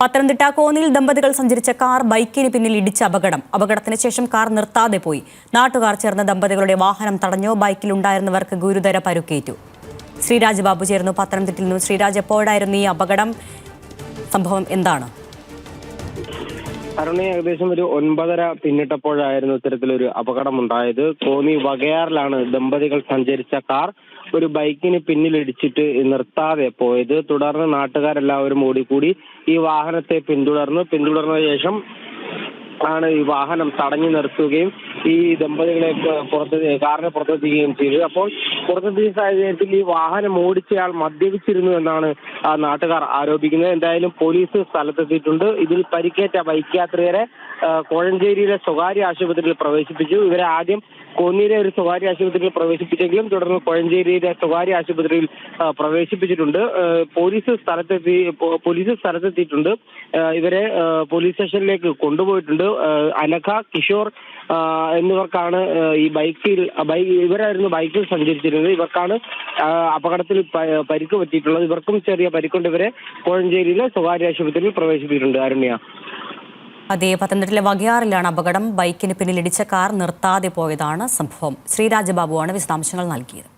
പത്തനംതിട്ട കോന്നിയിൽ ദമ്പതികൾ സഞ്ചരിച്ച കാർ ബൈക്കിന് പിന്നിൽ ഇടിച്ച അപകടം. അപകടത്തിന് ശേഷം കാർ നിർത്താതെ പോയി. നാട്ടുകാർ ചേർന്ന ദമ്പതികളുടെ വാഹനം തടഞ്ഞു. ബൈക്കിലുണ്ടായിരുന്നവർക്ക് ഗുരുതര പരുക്കേറ്റു. ശ്രീരാജ് ബാബു ചേർന്നു പത്തനംതിട്ടയിൽ നിന്നും. ശ്രീരാജ് എപ്പോഴായിരുന്നു ഈ അപകടം? സംഭവം എന്താണ്? അരുണി ഏകദേശം ഒരു ഒൻപതര പിന്നിട്ടപ്പോഴായിരുന്നു ഇത്തരത്തിലൊരു അപകടമുണ്ടായത്. കോന്നി വകയാറിലാണ് ദമ്പതികൾ സഞ്ചരിച്ച കാർ ഒരു ബൈക്കിന് പിന്നിലിടിച്ചിട്ട് നിർത്താതെ പോയത്. തുടർന്ന് നാട്ടുകാരെല്ലാവരും ഓടിക്കൂടി ഈ വാഹനത്തെ പിന്തുടർന്നു. പിന്തുടർന്ന ശേഷം ആണ് ഈ വാഹനം തടഞ്ഞു നിർത്തുകയും ഈ ദമ്പതികളെ പുറത്ത് കാറിനെ പുറത്തെത്തിക്കുകയും ചെയ്തത്. അപ്പോൾ പുറത്തെത്തിയ സാഹചര്യത്തിൽ ഈ വാഹനം ഓടിച്ചയാൾ മദ്യപിച്ചിരുന്നു എന്നാണ് നാട്ടുകാർ ആരോപിക്കുന്നത്. എന്തായാലും പോലീസ് സ്ഥലത്തെത്തിയിട്ടുണ്ട്. ഇതിൽ പരിക്കേറ്റ ബൈക്ക് യാത്രികരെ കോഴഞ്ചേരിയിലെ സ്വകാര്യ ആശുപത്രിയിൽ പ്രവേശിപ്പിച്ചു. ഇവരെ ആദ്യം കോന്നിയിലെ ഒരു സ്വകാര്യ ആശുപത്രിയിൽ പ്രവേശിപ്പിച്ചെങ്കിലും തുടർന്ന് കോഴഞ്ചേരിയിലെ സ്വകാര്യ ആശുപത്രിയിൽ പ്രവേശിപ്പിച്ചിട്ടുണ്ട്. പോലീസ് സ്ഥലത്തെത്തി പോലീസ് സ്ഥലത്തെത്തിയിട്ടുണ്ട്. ഇവരെ പോലീസ് സ്റ്റേഷനിലേക്ക് കൊണ്ടുപോയിട്ടുണ്ട്. അനഘ കിഷോർ എന്നിവർക്കാണ് ഈ ബൈക്കിൽ ഇവരായിരുന്നു ബൈക്കിൽ സഞ്ചരിച്ചിരുന്നത്. ഇവർക്കാണ് അപകടത്തിൽ പരിക്ക് പറ്റിയിട്ടുള്ളത്. ഇവർക്കും ചെറിയ പരിക്കുണ്ട്. ഇവരെ കോഴഞ്ചേരിയിലെ സ്വകാര്യ ആശുപത്രിയിൽ പ്രവേശിപ്പിച്ചിട്ടുണ്ട്. അരുണ്യ. അതേ പത്തനംതിട്ടയിലെ വകയാറിലാണ് അപകടം. ബൈക്കിന് പിന്നിലിടിച്ച കാർ നിർത്താതെ പോയതാണ് സംഭവം. ശ്രീരാജബാബുവാണ് വിശദാംശങ്ങൾ നൽകിയത്.